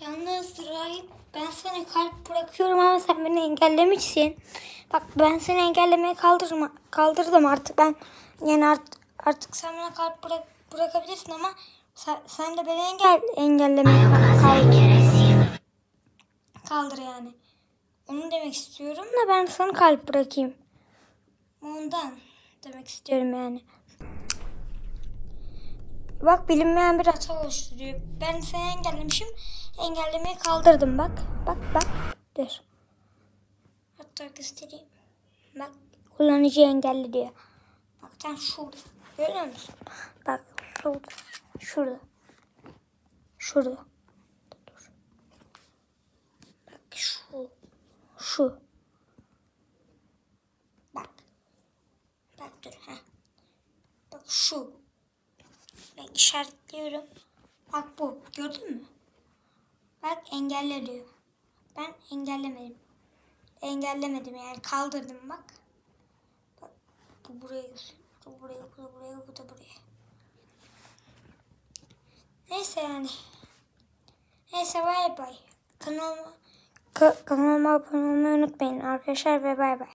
Yalnız Rahip ben sana kalp bırakıyorum ama sen beni engellemişsin. Bak ben seni engellemeye kaldırma, kaldırdım artık ben. Yani art, artık sen bana kalp bırak, bırakabilirsin ama sen, sen de beni engel, engellemeye ka- kaldır. Kaldır yani. Onu demek istiyorum da ben sana kalp bırakayım. Ondan demek istiyorum yani. Bak bilinmeyen bir hata oluşturuyor. Ben seni engellemişim. Engellemeyi kaldırdım bak. Bak bak. Dur. Hatta göstereyim. Bak kullanıcı engelli diyor. Bak sen şurada. Görüyor musun? Bak şurada. Şurada. Şurada. Dur. Bak şu. Şu. Bak. Bak dur. ha. Bak şu. Ben işaretliyorum. Bak bu. Gördün mü? Bak engelle diyor. Ben engellemedim. Engellemedim yani kaldırdım bak. Bak bu buraya bu buraya bu da buraya bu da buraya. Neyse yani. Neyse bay bay. Kanalıma, ka- kanalıma abone olmayı unutmayın arkadaşlar ve bay bay.